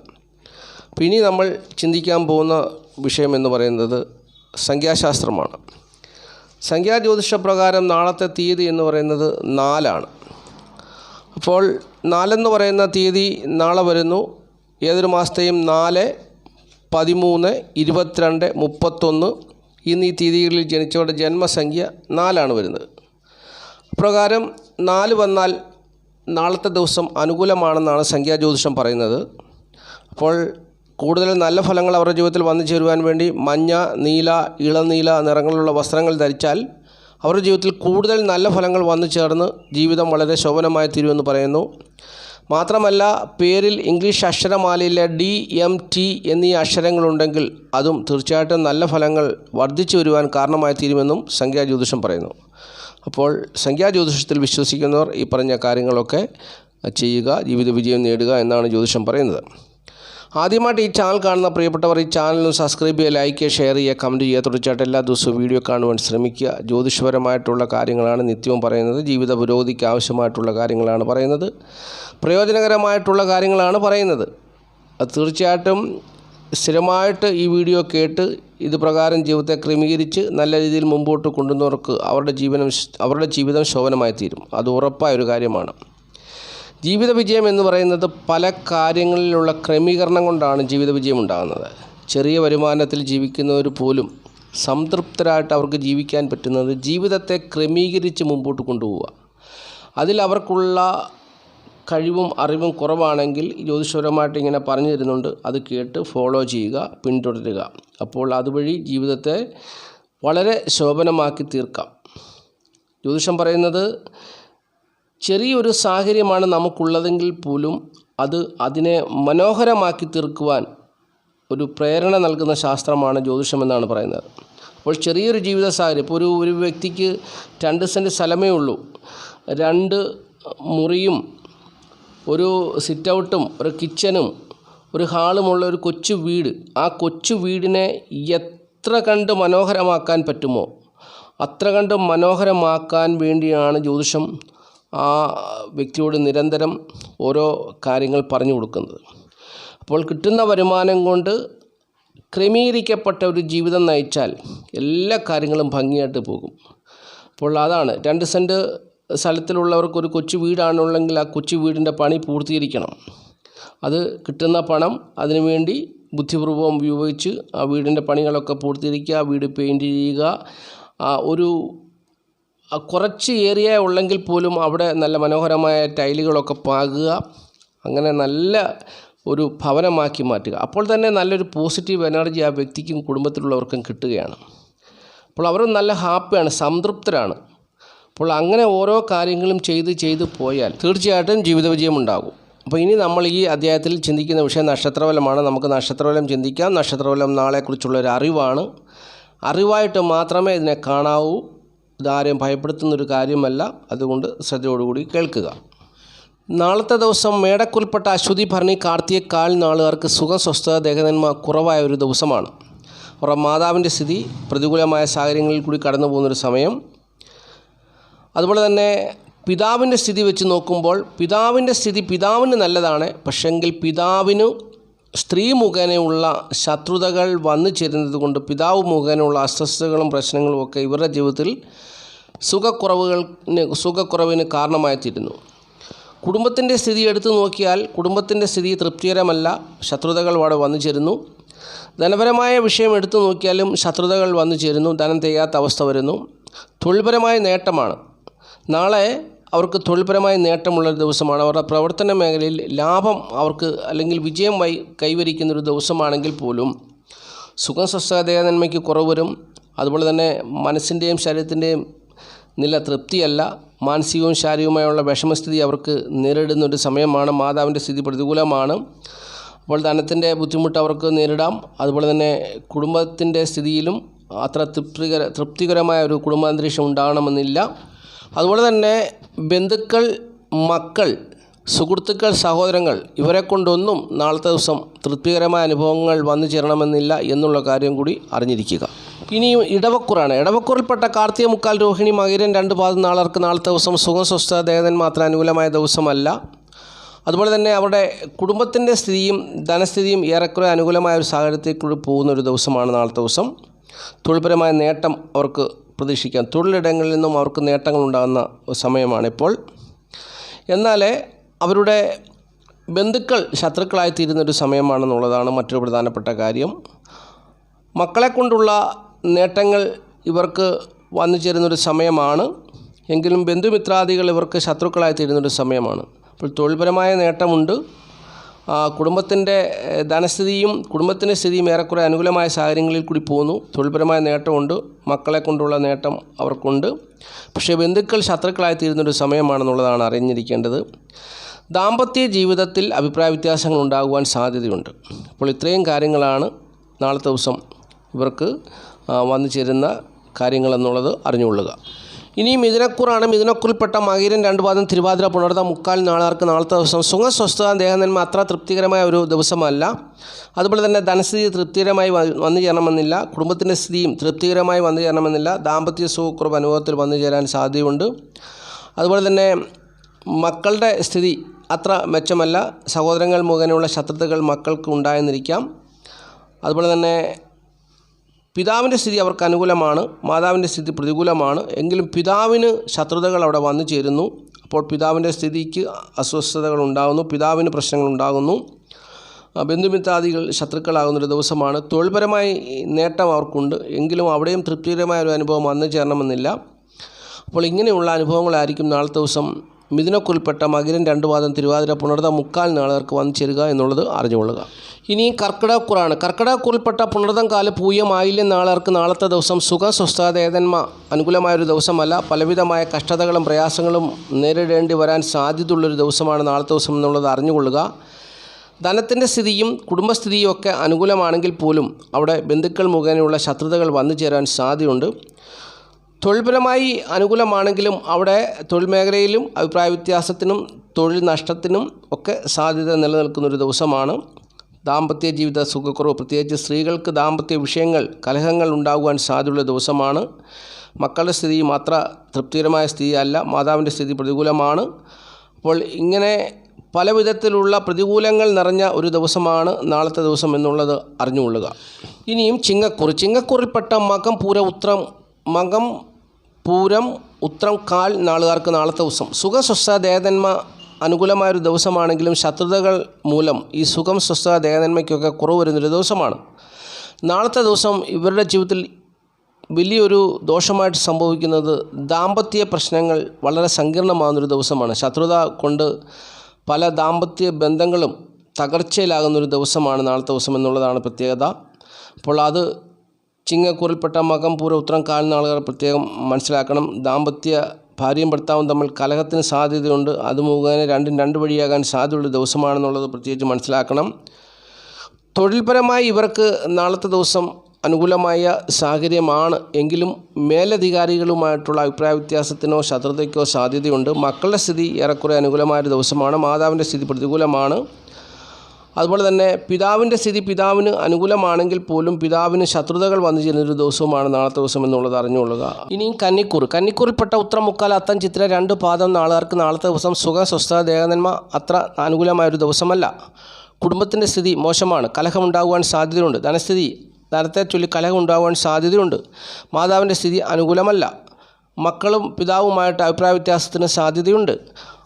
അപ്പോൾ ഇനി നമ്മൾ ചിന്തിക്കാൻ പോകുന്ന വിഷയം എന്ന് പറയുന്നത് സംഖ്യാശാസ്ത്രമാണ്. സംഖ്യാജ്യോതിഷ പ്രകാരം നാളത്തെ തീയതി എന്ന് പറയുന്നത് നാലാണ്. അപ്പോൾ നാലെന്ന് പറയുന്ന തീയതി നാളെ വരുന്നു. ഏതൊരു മാസത്തെയും നാല് പതിമൂന്ന് ഇരുപത്തിരണ്ട് മുപ്പത്തൊന്ന് എന്നീ തീയതികളിൽ ജനിച്ചവരുടെ ജന്മസംഖ്യ നാലാണ് വരുന്നത്. പ്രകാരം നാല് വന്നാൽ നാളത്തെ ദിവസം അനുകൂലമാണെന്നാണ് സംഖ്യാജ്യോതിഷം പറയുന്നത്. അപ്പോൾ കൂടുതൽ നല്ല ഫലങ്ങൾ അവരുടെ ജീവിതത്തിൽ വന്നു ചേരുവാൻ വേണ്ടി മഞ്ഞ നീല ഇളനീല നിറങ്ങളിലുള്ള വസ്ത്രങ്ങൾ ധരിച്ചാൽ അവരുടെ ജീവിതത്തിൽ കൂടുതൽ നല്ല ഫലങ്ങൾ വന്നു ചേർന്ന് ജീവിതം വളരെ ശോഭനമായി തീരുമെന്ന് പറയുന്നു. മാത്രമല്ല പേരിൽ ഇംഗ്ലീഷ് അക്ഷരമാലയിലെ ഡി എം ടി എന്നീ അക്ഷരങ്ങളുണ്ടെങ്കിൽ അതും തീർച്ചയായിട്ടും നല്ല ഫലങ്ങൾ വർദ്ധിച്ചു വരുവാൻ കാരണമായി തീരുമെന്നും സംഖ്യാജ്യോതിഷം പറയുന്നു. അപ്പോൾ സംഖ്യാജ്യോതിഷത്തിൽ വിശ്വസിക്കുന്നവർ ഈ പറഞ്ഞ കാര്യങ്ങളൊക്കെ ചെയ്യുക ജീവിത വിജയം നേടുക എന്നാണ് ജ്യോതിഷം പറയുന്നത്. ആദ്യമായിട്ട് ഈ ചാനൽ കാണുന്ന പ്രിയപ്പെട്ടവർ ഈ ചാനൽ സബ്സ്ക്രൈബ് ചെയ്യുക ലൈക്ക് ചെയ്യുക ഷെയർ ചെയ്യുക കമന്റ് ചെയ്യുക. തുടർച്ചയായിട്ട് എല്ലാ ദിവസവും വീഡിയോ കാണുവാൻ ശ്രമിക്കുക. ജ്യോതിഷപരമായിട്ടുള്ള കാര്യങ്ങളാണ് നിത്യവും പറയുന്നത്. ജീവിത പുരോഗതിക്ക് ആവശ്യമായിട്ടുള്ള കാര്യങ്ങളാണ് പറയുന്നത്. പ്രയോജനകരമായിട്ടുള്ള കാര്യങ്ങളാണ് പറയുന്നത്. തീർച്ചയായിട്ടും സ്ഥിരമായിട്ട് ഈ വീഡിയോ കേട്ട് ഇത് പ്രകാരം ജീവിതത്തെ ക്രമീകരിച്ച് നല്ല രീതിയിൽ മുമ്പോട്ട് കൊണ്ടുവന്നവർക്ക് അവരുടെ ജീവനം അവരുടെ ജീവിതം ശോഭനമായി തീരും അത് ഉറപ്പായ ഒരു കാര്യമാണ്. ജീവിത വിജയം എന്ന് പറയുന്നത് പല കാര്യങ്ങളിലുള്ള ക്രമീകരണം കൊണ്ടാണ് ജീവിത വിജയം ഉണ്ടാകുന്നത്. ചെറിയ വരുമാനത്തിൽ ജീവിക്കുന്നവർ പോലും സംതൃപ്തരായിട്ട് അവർക്ക് ജീവിക്കാൻ പറ്റുന്നത് ജീവിതത്തെ ക്രമീകരിച്ച് മുമ്പോട്ട് കൊണ്ടുപോവുക. അതിൽ അവർക്കുള്ള കഴിവും അറിവും കുറവാണെങ്കിൽ ജ്യോതിഷപരമായിട്ട് ഇങ്ങനെ പറഞ്ഞു തരുന്നുണ്ട്. അത് കേട്ട് ഫോളോ ചെയ്യുക പിന്തുടരുക. അപ്പോൾ അതുവഴി ജീവിതത്തെ വളരെ ശോഭനമാക്കി തീർക്കാം. ജ്യോതിഷം പറയുന്നത് ചെറിയൊരു സാഹചര്യമാണ് നമുക്കുള്ളതെങ്കിൽ പോലും അത് അതിനെ മനോഹരമാക്കി തീർക്കുവാൻ ഒരു പ്രേരണ നൽകുന്ന ശാസ്ത്രമാണ് ജ്യോതിഷം എന്നാണ് പറയുന്നത്. അപ്പോൾ ചെറിയൊരു ജീവിത സാഹചര്യം. ഇപ്പോൾ ഒരു ഒരു വ്യക്തിക്ക് രണ്ട് സെന്റ് സ്ഥലമേ ഉള്ളൂ. രണ്ട് മുറിയും ഒരു സിറ്റ് ഔട്ടും ഒരു കിച്ചനും ഒരു ഹാളുമുള്ള ഒരു കൊച്ചു വീട്. ആ കൊച്ചു വീടിനെ എത്ര കണ്ട് മനോഹരമാക്കാൻ പറ്റുമോ? അത്ര കണ്ട് മനോഹരമാക്കാൻ വേണ്ടിയാണ് ജ്യോതിഷം ആ വ്യക്തിയോട് നിരന്തരം ഓരോ കാര്യങ്ങൾ പറഞ്ഞു കൊടുക്കുന്നത്. അപ്പോൾ കിട്ടുന്ന വരുമാനം കൊണ്ട് ക്രമീകരിക്കപ്പെട്ട ഒരു ജീവിതം നയിച്ചാൽ എല്ലാ കാര്യങ്ങളും ഭംഗിയായിട്ട് പോകും. അപ്പോൾ അതാണ് രണ്ട് സെന്റ് സ്ഥലത്തിലുള്ളവർക്ക് ഒരു കൊച്ചു വീടാണുള്ളെങ്കിൽ ആ കൊച്ചു വീടിന്റെ പണി പൂർത്തീകരിക്കണം. അത് കിട്ടുന്ന പണം അതിനുവേണ്ടി ബുദ്ധിപൂർവം ഉപയോഗിച്ച് ആ വീടിന്റെ പണികളൊക്കെ പൂർത്തീകരിക്കുക വീട് പെയിന്റ് ചെയ്യുക ആ ഒരു ആ കുറച്ച് ഏരിയ ഉള്ളെങ്കിൽ പോലും അവിടെ നല്ല മനോഹരമായ ടൈലുകളൊക്കെ പാകുക അങ്ങനെ നല്ല ഒരു ഭവനമാക്കി മാറ്റുക. അപ്പോൾ തന്നെ നല്ലൊരു പോസിറ്റീവ് എനർജി ആ വ്യക്തിക്കും കുടുംബത്തിലുള്ളവർക്കും കിട്ടുകയാണ്. അപ്പോൾ അവർ നല്ല ഹാപ്പിയാണ് സംതൃപ്തരാണ്. അപ്പോൾ അങ്ങനെ ഓരോ കാര്യങ്ങളും ചെയ്ത് ചെയ്ത് പോയാൽ തീർച്ചയായിട്ടും ജീവിത വിജയമുണ്ടാകും അപ്പോൾ ഇനി നമ്മൾ ഈ അധ്യായത്തിൽ ചിന്തിക്കുന്ന വിഷയം നക്ഷത്രഫലമാണ്. നമുക്ക് നക്ഷത്രഫലം ചിന്തിക്കാം. നക്ഷത്രഫലം നാളെക്കുറിച്ചുള്ള ഒരു അറിവാണ്. അറിവായിട്ട് മാത്രമേ ഇതിനെ കാണാവൂ. ഇതാരെയും ഭയപ്പെടുത്തുന്നൊരു കാര്യമല്ല. അതുകൊണ്ട് ശ്രദ്ധയോടുകൂടി കേൾക്കുക. നാളത്തെ ദിവസം മേടക്കുൽപ്പെട്ട അശ്വതി ഭരണി കാർത്തിക കാൽ നാളുകാർക്ക് സുഖം സ്വസ്ഥത ദേഹനന്മ കുറവായ ഒരു ദിവസമാണ്. അവരുടെ മാതാവിന്റെ സ്ഥിതി പ്രതികൂലമായ സാഹചര്യങ്ങളിൽ കൂടി കടന്നു പോകുന്നൊരു സമയം. അതുപോലെ തന്നെ പിതാവിന്റെ സ്ഥിതി വെച്ച് നോക്കുമ്പോൾ പിതാവിന്റെ സ്ഥിതി പിതാവിന് നല്ലതാണ്. പക്ഷെങ്കിൽ പിതാവിന് സ്ത്രീ മുഖേനയുള്ള ശത്രുതകൾ വന്നു ചേരുന്നത് കൊണ്ട് പിതാവ് മുഖേനയുള്ള അസ്വസ്ഥതകളും പ്രശ്നങ്ങളും ഒക്കെ ഇവരുടെ ജീവിതത്തിൽ സുഖക്കുറവുകൾക്ക് സുഖക്കുറവിന് കാരണമായിത്തീരുന്നു. കുടുംബത്തിന്റെ സ്ഥിതി എടുത്തു നോക്കിയാൽ കുടുംബത്തിന്റെ സ്ഥിതി തൃപ്തികരമല്ല ശത്രുതകൾ അവിടെ വന്നു ചേരുന്നു. ധനപരമായ വിഷയം എടുത്തു നോക്കിയാലും ശത്രുതകൾ വന്നു ചേരുന്നു ധനം തികയാത്ത അവസ്ഥ വരുന്നു. തൊഴിൽപരമായ നേട്ടമാണ്. നാളെ അവർക്ക് തൊഴിൽപരമായ നേട്ടമുള്ളൊരു ദിവസമാണ്. അവരുടെ പ്രവർത്തന മേഖലയിൽ ലാഭം അവർക്ക് അല്ലെങ്കിൽ വിജയം വൈ കൈവരിക്കുന്നൊരു ദിവസമാണെങ്കിൽ പോലും സുഖം സ്വസ്ഥതയ നന്മയ്ക്ക് കുറവ് വരും. അതുപോലെ തന്നെ മനസ്സിന്റെയും ശരീരത്തിന്റെയും നില തൃപ്തിയല്ല. മാനസികവും ശാരീരികവുമായുള്ള വിഷമസ്ഥിതി അവർക്ക് നേരിടുന്ന ഒരു സമയമാണ്. മാതാവിന്റെ സ്ഥിതി പ്രതികൂലമാണ്. അപ്പോൾ ധനത്തിന്റെ ബുദ്ധിമുട്ട് അവർക്ക് നേരിടാം. അതുപോലെ തന്നെ കുടുംബത്തിന്റെ സ്ഥിതിയിലും അത്ര തൃപ്തികര തൃപ്തികരമായ ഒരു കുടുംബാന്തരീക്ഷം ഉണ്ടാകണമെന്നില്ല. അതുപോലെ തന്നെ ബന്ധുക്കൾ മക്കൾ സുഹൃത്തുക്കൾ സഹോദരങ്ങൾ ഇവരെ കൊണ്ടൊന്നും നാളത്തെ ദിവസം തൃപ്തികരമായ അനുഭവങ്ങൾ വന്നു ചേരണമെന്നില്ല എന്നുള്ള കാര്യം കൂടി അറിഞ്ഞിരിക്കുക. ഇനിയും ഇടവക്കുറാണ്. ഇടവക്കുറിൽപ്പെട്ട കാർത്തിക മുക്കാൽ രോഹിണി മകരൻ രണ്ട് പാദം നാളർക്ക് നാളത്തെ ദിവസം സുഖം സ്വസ്ഥ മാത്രം അനുകൂലമായ ദിവസമല്ല. അതുപോലെ തന്നെ അവരുടെ കുടുംബത്തിന്റെ സ്ഥിതിയും ധനസ്ഥിതിയും ഏറെക്കുറെ അനുകൂലമായ ഒരു സാഹചര്യത്തിൽ കൂടി പോകുന്ന ഒരു ദിവസമാണ് നാളത്തെ ദിവസം. തൊഴിൽപരമായ നേട്ടം അവർക്ക് പ്രതീക്ഷിക്കാം. തൊഴിലിടങ്ങളിൽ നിന്നും അവർക്ക് നേട്ടങ്ങളുണ്ടാകുന്ന സമയമാണിപ്പോൾ. എന്നാൽ അവരുടെ ബന്ധുക്കൾ ശത്രുക്കളായിത്തീരുന്നൊരു സമയമാണെന്നുള്ളതാണ് മറ്റൊരു പ്രധാനപ്പെട്ട കാര്യം. മക്കളെ കൊണ്ടുള്ള നേട്ടങ്ങൾ ഇവർക്ക് വന്നു ചേരുന്നൊരു സമയമാണ്. എങ്കിലും ബന്ധുമിത്രാദികൾ ഇവർക്ക് ശത്രുക്കളായിത്തീരുന്നൊരു സമയമാണ്. അപ്പോൾ തൊഴിൽപരമായ നേട്ടമുണ്ട്. കുടുംബത്തിന്റെ ധനസ്ഥിതിയും കുടുംബത്തിന്റെ സ്ഥിതിയും ഏറെക്കുറെ അനുകൂലമായ സാഹചര്യങ്ങളിൽ കൂടി പോകുന്നു. തൊഴിൽപരമായ നേട്ടമുണ്ട്. മക്കളെ കൊണ്ടുള്ള നേട്ടം അവർക്കുണ്ട്. പക്ഷേ ബന്ധുക്കൾ ശത്രുക്കളായി തീരുന്നൊരു സമയമാണെന്നുള്ളതാണ് അറിഞ്ഞിരിക്കേണ്ടത്. ദാമ്പത്യ ജീവിതത്തിൽ അഭിപ്രായ വ്യത്യാസങ്ങൾ ഉണ്ടാകുവാൻ സാധ്യതയുണ്ട്. അപ്പോൾ ഇത്രയും കാര്യങ്ങളാണ് നാളത്തെ ദിവസം ഇവർക്ക് വന്നു ചേരുന്ന കാര്യങ്ങളെന്നുള്ളത് അറിഞ്ഞുകൊള്ളുക. ഇനി മിഥുനക്കുറാണ് മിഥുനക്കുറിൽപ്പെട്ട മകീരൻ രണ്ട് പാദം തിരുവാതിര പുണർത്ത മുക്കാൽ നാളാർക്ക് നാളത്തെ ദിവസം സുഖസ്വസ്ഥത ദേഹനന്മ അത്ര തൃപ്തികരമായ ഒരു ദിവസമല്ല. അതുപോലെ തന്നെ ധനസ്ഥിതി തൃപ്തികരമായി വന്നു ചേരണമെന്നില്ല. കുടുംബത്തിന്റെ സ്ഥിതിയും തൃപ്തികരമായി വന്നു ചേരണമെന്നില്ല. ദാമ്പത്യ സുഖക്കുറവ് അനുഭവത്തിൽ വന്നു ചേരാൻ സാധ്യതയുണ്ട്. അതുപോലെ തന്നെ മക്കളുടെ സ്ഥിതി അത്ര മെച്ചമല്ല. സഹോദരങ്ങൾ മുഖേനയുള്ള ശത്രുതകൾ മക്കൾക്ക് ഉണ്ടായെന്നിരിക്കാം. അതുപോലെ തന്നെ പിതാവിന്റെ സ്ഥിതി അവർക്ക് അനുകൂലമാണ് മാതാവിന്റെ സ്ഥിതി പ്രതികൂലമാണ്. എങ്കിലും പിതാവിന് ശത്രുതകൾ അവിടെ വന്നു ചേരുന്നു. അപ്പോൾ പിതാവിന്റെ സ്ഥിതിക്ക് അസ്വസ്ഥതകൾ ഉണ്ടാകുന്നു പിതാവിന് പ്രശ്നങ്ങൾ ഉണ്ടാകുന്നു. ബന്ധുമിത്രാദികൾ ശത്രുക്കളാകുന്നൊരു ദിവസമാണ്. തൊഴിൽപരമായി നേട്ടം അവർക്കുണ്ട്. എങ്കിലും അവിടെയും തൃപ്തികരമായ ഒരു അനുഭവം വന്നു ചേരണമെന്നില്ല. അപ്പോൾ ഇങ്ങനെയുള്ള അനുഭവങ്ങളായിരിക്കും നാളത്തെ ദിവസം മിഥുനക്കുറിൽപ്പെട്ട മകിരൻ രണ്ട് പാദം തിരുവാതിര പുണർത മുക്കാൽ നാളുകൾക്ക് വന്നു ചേരുക എന്നുള്ളത് അറിഞ്ഞുകൊള്ളുക. ഇനി കർക്കിടകക്കുറാണ് കർക്കിടകക്കുറിൽപ്പെട്ട പുണർതം കാല പൂയം ആയില്യം നാളുകൾക്ക് നാളത്തെ ദിവസം സുഖ സ്വസ്ഥതേതന്മ അനുകൂലമായൊരു ദിവസമല്ല. പലവിധമായ കഷ്ടതകളും പ്രയാസങ്ങളും നേരിടേണ്ടി വരാൻ സാധ്യതയുള്ളൊരു ദിവസമാണ് നാളത്തെ ദിവസം എന്നുള്ളത് അറിഞ്ഞുകൊള്ളുക. ധനത്തിന്റെ സ്ഥിതിയും കുടുംബസ്ഥിതിയും ഒക്കെ അനുകൂലമാണെങ്കിൽ പോലും അവിടെ ബന്ധുക്കൾ മുഖേനയുള്ള ശത്രുതകൾ വന്നു ചേരാൻ സാധ്യതയുണ്ട്. തൊഴിൽപരമായി അനുകൂലമാണെങ്കിലും അവിടെ തൊഴിൽ മേഖലയിലും അഭിപ്രായ വ്യത്യാസത്തിനും തൊഴിൽ നഷ്ടത്തിനും ഒക്കെ സാധ്യത നിലനിൽക്കുന്നൊരു ദിവസമാണ്. ദാമ്പത്യ ജീവിത സുഖക്കുറവ് പ്രത്യേകിച്ച് സ്ത്രീകൾക്ക് ദാമ്പത്യ വിഷയങ്ങൾ കലഹങ്ങൾ ഉണ്ടാകുവാൻ സാധ്യതയുള്ള ദിവസമാണ്. മക്കളുടെ സ്ഥിതി മാത്ര തൃപ്തികരമായ സ്ഥിതി അല്ല മാതാവിന്റെ സ്ഥിതി പ്രതികൂലമാണ്. അപ്പോൾ ഇങ്ങനെ പല വിധത്തിലുള്ള പ്രതികൂലങ്ങൾ നിറഞ്ഞ ഒരു ദിവസമാണ് നാളത്തെ ദിവസം എന്നുള്ളത് അറിഞ്ഞുകൊള്ളുക. ഇനിയും ചിങ്ങക്കുറി ചിങ്ങക്കുറിൽപ്പെട്ട മകം പൂര ഉത്രം മകം പൂരം ഉത്രം കാൽ നാളുകാർക്ക് നാളത്തെ ദിവസം. സുഖ സ്വസ്ഥ ദേഹതന്മ അനുകൂലമായൊരു ദിവസമാണെങ്കിലും ശത്രുതകൾ മൂലം ഈ സുഖം സ്വസ്ഥ ദേഹനന്മയ്ക്കൊക്കെ കുറവ് വരുന്നൊരു ദിവസമാണ്. നാളത്തെ ദിവസം ഇവരുടെ ജീവിതത്തിൽ വലിയൊരു ദോഷമായിട്ട് സംഭവിക്കുന്നത് ദാമ്പത്യ പ്രശ്നങ്ങൾ വളരെ സങ്കീർണമാകുന്നൊരു ദിവസമാണ്. ശത്രുത കൊണ്ട് പല ദാമ്പത്യ ബന്ധങ്ങളും തകർച്ചയിലാകുന്നൊരു ദിവസമാണ് നാളത്തെ ദിവസം എന്നുള്ളതാണ് പ്രത്യേകത. അപ്പോൾ അത് ചിങ്ങക്കൂറിൽപ്പെട്ട മകം പൂര ഉത്തരം കാണുന്ന ആളുകൾ പ്രത്യേകം മനസ്സിലാക്കണം. ദാമ്പത്യ ഭാര്യയും ഭർത്താവും തമ്മിൽ കലഹത്തിന് സാധ്യതയുണ്ട്. അത് മുഖേന രണ്ടും രണ്ട് വഴിയാകാൻ സാധ്യതയുള്ള ദിവസമാണെന്നുള്ളത് പ്രത്യേകിച്ച് മനസ്സിലാക്കണം. തൊഴിൽപരമായി ഇവർക്ക് നാളത്തെ ദിവസം അനുകൂലമായ സാഹചര്യമാണ്. എങ്കിലും മേലധികാരികളുമായിട്ടുള്ള അഭിപ്രായ വ്യത്യാസത്തിനോ ശത്രുതയ്ക്കോ സാധ്യതയുണ്ട്. മക്കളുടെ സ്ഥിതി ഏറെക്കുറെ അനുകൂലമായൊരു ദിവസമാണ്. മാതാവിന്റെ സ്ഥിതി പ്രതികൂലമാണ്. അതുപോലെ തന്നെ പിതാവിന്റെ സ്ഥിതി പിതാവിന് അനുകൂലമാണെങ്കിൽ പോലും പിതാവിന് ശത്രുതകൾ വന്നു ചെല്ലുന്നൊരു ദിവസവുമാണ് നാളത്തെ ദിവസം എന്നുള്ളത് അറിഞ്ഞുകൊള്ളുക. ഇനിയും കന്നിക്കൂർ. കന്നിക്കൂറിൽപ്പെട്ട ഉത്തരം മുക്കാൽ അത്തം ചിത്ര രണ്ട് പാദം നാളുകാർക്ക് നാളത്തെ ദിവസം സുഖ സ്വസ്ഥ ദേഹനന്മ അത്ര അനുകൂലമായൊരു ദിവസമല്ല. കുടുംബത്തിന്റെ സ്ഥിതി മോശമാണ്. കലഹമുണ്ടാകുവാൻ സാധ്യതയുണ്ട്. ധനസ്ഥിതി ധനത്തെ ചൊല്ലി കലഹമുണ്ടാകുവാൻ സാധ്യതയുണ്ട്. മാതാവിന്റെ സ്ഥിതി അനുകൂലമല്ല. മക്കളും പിതാവുമായിട്ട് അഭിപ്രായ വ്യത്യാസത്തിന് സാധ്യതയുണ്ട്.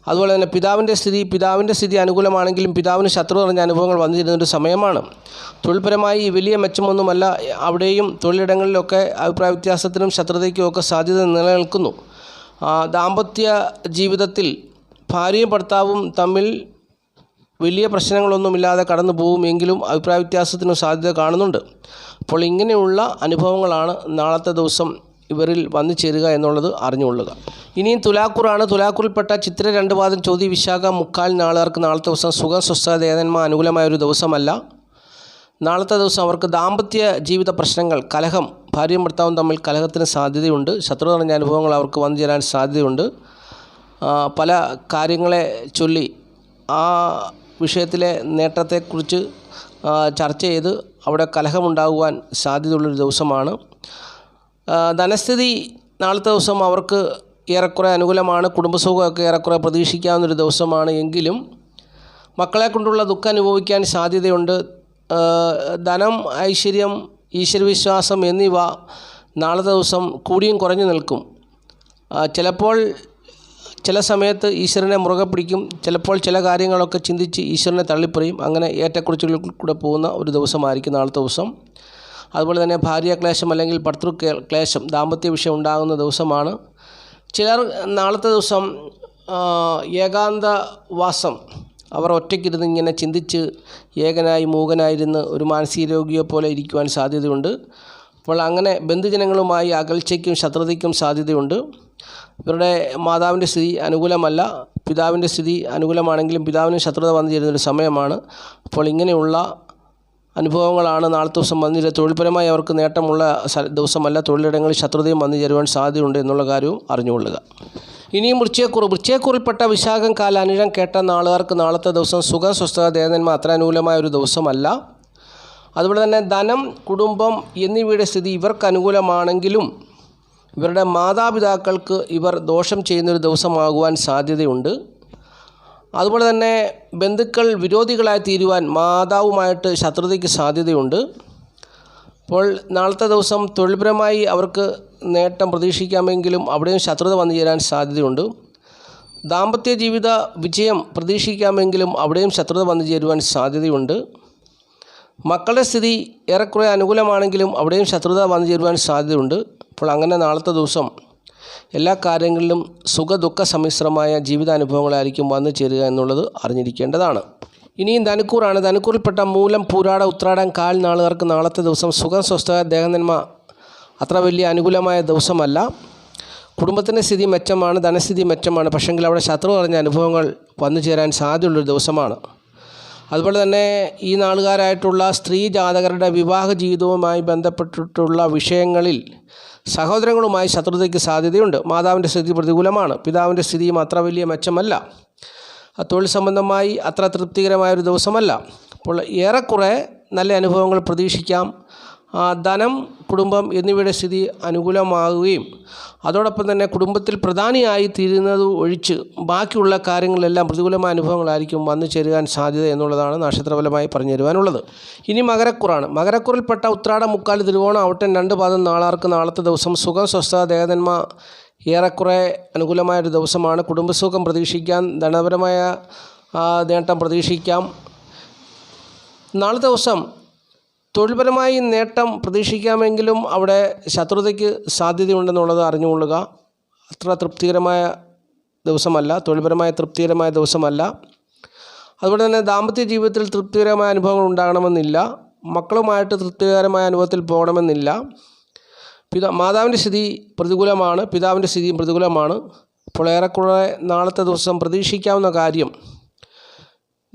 അതുപോലെ തന്നെ പിതാവിന്റെ സ്ഥിതി പിതാവിന്റെ സ്ഥിതി അനുകൂലമാണെങ്കിലും പിതാവിന് ശത്രു നിറഞ്ഞ അനുഭവങ്ങൾ വന്നിരുന്ന ഒരു സമയമാണ്. തൊഴിൽപരമായി വലിയ മെച്ചമൊന്നുമല്ല അവിടെയും തൊഴിലിടങ്ങളിലൊക്കെ അഭിപ്രായ വ്യത്യാസത്തിനും ശത്രുതയ്ക്കും ഒക്കെ സാധ്യത നിലനിൽക്കുന്നു. ദാമ്പത്യ ജീവിതത്തിൽ ഭാര്യയും ഭർത്താവും തമ്മിൽ വലിയ പ്രശ്നങ്ങളൊന്നുമില്ലാതെ കടന്നു പോകും എങ്കിലും അഭിപ്രായ വ്യത്യാസത്തിനും സാധ്യത കാണുന്നുണ്ട്. അപ്പോൾ ഇങ്ങനെയുള്ള അനുഭവങ്ങളാണ് നാളത്തെ ദിവസം ഇവരിൽ വന്നു ചേരുക എന്നുള്ളത് അറിഞ്ഞുകൊള്ളുക. ഇനിയും തുലാക്കൂറാണ് തുലാക്കൂറിൽപ്പെട്ട ചിത്ര രണ്ട് പാദം ചോദ്യ വിശാഖ മുക്കാൽ നാളുകാർക്ക് നാളത്തെ ദിവസം സുഖ സ്വസ്ഥത ദേവന്മാർ അനുകൂലമായ ഒരു ദിവസമല്ല. നാളത്തെ ദിവസം അവർക്ക് ദാമ്പത്യ ജീവിത പ്രശ്നങ്ങൾ കലഹം ഭാര്യയും ഭർത്താവും തമ്മിൽ കലഹത്തിന് സാധ്യതയുണ്ട്. ശത്രു നിറഞ്ഞ അനുഭവങ്ങൾ അവർക്ക് വന്നു ചേരാൻ സാധ്യതയുണ്ട്. പല കാര്യങ്ങളെ ചൊല്ലി ആ വിഷയത്തിലെ നേട്ടത്തെക്കുറിച്ച് ചർച്ച ചെയ്ത് അവിടെ കലഹമുണ്ടാകുവാൻ സാധ്യതയുള്ളൊരു ദിവസമാണ്. ധനസ്ഥിതി നാളത്തെ ദിവസം അവർക്ക് ഏറെക്കുറെ അനുകൂലമാണ്. കുടുംബസുഖമൊക്കെ ഏറെക്കുറെ പ്രതീക്ഷിക്കാവുന്നൊരു ദിവസമാണ് എങ്കിലും മക്കളെ കൊണ്ടുള്ള ദുഃഖം അനുഭവിക്കാൻ സാധ്യതയുണ്ട്. ധനം ഐശ്വര്യം ഈശ്വരവിശ്വാസം എന്നിവ നാളത്തെ ദിവസം കൂടിയും കുറഞ്ഞു നിൽക്കും. ചിലപ്പോൾ ചില സമയത്ത് ഈശ്വരനെ മുറുകെ പിടിക്കും. ചിലപ്പോൾ ചില കാര്യങ്ങളൊക്കെ ചിന്തിച്ച് ഈശ്വരനെ തള്ളിപ്പറയും. അങ്ങനെ ഏറ്റക്കുറിച്ചുകളിൽ കൂടെ പോകുന്ന ഒരു ദിവസമായിരിക്കും നാളത്തെ ദിവസം. അതുപോലെ തന്നെ ഭാര്യാക്ലേശം അല്ലെങ്കിൽ ഭർത്തൃ ക്ലേശം ദാമ്പത്യ വിഷയം ഉണ്ടാകുന്ന ദിവസമാണ്. ചിലർ നാളത്തെ ദിവസം ഏകാന്തവാസം അവർ ഒറ്റയ്ക്കിരുന്ന് ഇങ്ങനെ ചിന്തിച്ച് ഏകനായി മൂകനായിരുന്ന് ഒരു മാനസിക രോഗിയെ പോലെ ഇരിക്കുവാൻ സാധ്യതയുണ്ട്. അപ്പോൾ അങ്ങനെ ബന്ധുജനങ്ങളുമായി അകൽച്ചയ്ക്കും ശത്രുതയ്ക്കും സാധ്യതയുണ്ട്. ഇവരുടെ മാതാവിന്റെ സ്ഥിതി അനുകൂലമല്ല. പിതാവിന്റെ സ്ഥിതി അനുകൂലമാണെങ്കിലും പിതാവിന് ശത്രുത വന്നു ചേരുന്നൊരു സമയമാണ്. അപ്പോൾ ഇങ്ങനെയുള്ള അനുഭവങ്ങളാണ് നാളത്തെ ദിവസം വന്നിരുന്നത് തൊഴിൽപരമായി അവർക്ക് നേട്ടമുള്ള ദിവസമല്ല. തൊഴിലിടങ്ങളിൽ ശത്രുതയും വന്നു ചേരുവാൻ സാധ്യതയുണ്ട് എന്നുള്ള കാര്യവും അറിഞ്ഞുകൊള്ളുക. ഇനിയും വൃച്ചയക്കുറി. വൃശ്ചയക്കുറിൽപ്പെട്ട വിശാഖം കാല അനിഴം കേട്ട നാളുകാർക്ക് നാളത്തെ ദിവസം സുഖം സ്വസ്ഥത ദേവന്മാർ അത്ര അനുകൂലമായ ഒരു ദിവസമല്ല. അതുപോലെ തന്നെ ധനം കുടുംബം എന്നിവയുടെ സ്ഥിതി ഇവർക്ക് അനുകൂലമാണെങ്കിലും ഇവരുടെ മാതാപിതാക്കൾക്ക് ഇവർ ദോഷം ചെയ്യുന്നൊരു ദിവസമാകുവാൻ സാധ്യതയുണ്ട്. അതുപോലെ തന്നെ ബന്ധുക്കൾ വിരോധികളായി തീരുവാൻ മാതാവുമായിട്ട് ശത്രുതയ്ക്ക് സാധ്യതയുണ്ട്. അപ്പോൾ നാളത്തെ ദിവസം തൊഴിൽപരമായി അവർക്ക് നേട്ടം പ്രതീക്ഷിക്കാമെങ്കിലും അവിടെയും ശത്രുത വന്നു ചേരാൻ സാധ്യതയുണ്ട്. ദാമ്പത്യ ജീവിത വിജയം പ്രതീക്ഷിക്കാമെങ്കിലും അവിടെയും ശത്രുത വന്നു ചേരുവാൻ സാധ്യതയുണ്ട്. മക്കളുടെ സ്ഥിതി ഏറെക്കുറെ അനുകൂലമാണെങ്കിലും അവിടെയും ശത്രുത വന്നു ചേരുവാൻ സാധ്യതയുണ്ട്. അപ്പോൾ അങ്ങനെ നാളത്തെ ദിവസം എല്ലാ കാര്യങ്ങളിലും സുഖദുഃഖ സമ്മിശ്രമായ ജീവിതാനുഭവങ്ങളായിരിക്കും വന്നു ചേരുക എന്നുള്ളത് അറിഞ്ഞിരിക്കേണ്ടതാണ്. ഇനിയും ധനുക്കൂറാണ്. ധനുക്കൂറിൽപ്പെട്ട മൂലം പൂരാട ഉത്രാടം കാൽ നാളുകാർക്ക് നാളത്തെ ദിവസം സുഖം സ്വസ്ഥ ദേഹനന്മ അത്ര വലിയ അനുകൂലമായ ദിവസമല്ല. കുടുംബത്തിന്റെ സ്ഥിതി മെച്ചമാണ് ധനസ്ഥിതി മെച്ചമാണ്. പക്ഷെങ്കിൽ അവിടെ ശത്രു പറഞ്ഞ അനുഭവങ്ങൾ വന്നു ചേരാൻ സാധ്യതയുള്ളൊരു ദിവസമാണ്. അതുപോലെ തന്നെ ഈ നാളുകാരായിട്ടുള്ള സ്ത്രീ ജാതകരുടെ വിവാഹ ജീവിതവുമായി ബന്ധപ്പെട്ടിട്ടുള്ള വിഷയങ്ങളിൽ സഹോദരങ്ങളുമായി ശത്രുതയ്ക്ക് സാധ്യതയുണ്ട്. മാതാവിന്റെ സ്ഥിതി പ്രതികൂലമാണ്. പിതാവിന്റെ സ്ഥിതിയും അത്ര വലിയ മെച്ചമല്ല. തൊഴിൽ സംബന്ധമായി അത്ര തൃപ്തികരമായ ഒരു ദിവസമല്ല. അപ്പോൾ ഏറെക്കുറെ നല്ല അനുഭവങ്ങൾ പ്രതീക്ഷിക്കാം. ധനം കുടുംബം എന്നിവയുടെ സ്ഥിതി അനുകൂലമാകുകയും അതോടൊപ്പം തന്നെ കുടുംബത്തിൽ പ്രധാനിയായി തീരുന്നത് ഒഴിച്ച് ബാക്കിയുള്ള കാര്യങ്ങളെല്ലാം പ്രതികൂലമായ അനുഭവങ്ങളായിരിക്കും വന്നു ചേരുവാൻ സാധ്യത എന്നുള്ളതാണ് നക്ഷത്രഫലമായി പറഞ്ഞു തരുവാനുള്ളത് ഇനി മകരക്കുറാണ്. മകരക്കുറിൽപ്പെട്ട ഉത്രാട മുക്കാൽ തിരുവോണം ഔട്ടൻ രണ്ട് പാദം നാളാർക്ക് നാളത്തെ ദിവസം സുഖം സ്വസ്ഥ ദേവതന്മ ഏറെക്കുറെ അനുകൂലമായൊരു ദിവസമാണ്. കുടുംബസുഖം പ്രതീക്ഷിക്കാം. ധനപരമായ നേട്ടം പ്രതീക്ഷിക്കാം. നാളത്തെ ദിവസം തൊഴിൽപരമായി നേട്ടം പ്രതീക്ഷിക്കാമെങ്കിലും അവിടെ ശത്രുതയ്ക്ക് സാധ്യതയുണ്ടെന്നുള്ളത് അറിഞ്ഞുകൊള്ളുക. അത്ര തൃപ്തികരമായ ദിവസമല്ല. തൊഴിൽപരമായ തൃപ്തികരമായ ദിവസമല്ല. അതുപോലെ തന്നെ ദാമ്പത്യ ജീവിതത്തിൽ തൃപ്തികരമായ അനുഭവങ്ങൾ ഉണ്ടാകണമെന്നില്ല. മക്കളുമായിട്ട് തൃപ്തികരമായ അനുഭവത്തിൽ പോകണമെന്നില്ല. പിതാ മാതാവിന്റെ സ്ഥിതി പ്രതികൂലമാണ്. പിതാവിന്റെ സ്ഥിതിയും പ്രതികൂലമാണ്. അപ്പോൾ ഏറെക്കുറെ നാളത്തെ ദിവസം പ്രതീക്ഷിക്കാവുന്ന കാര്യം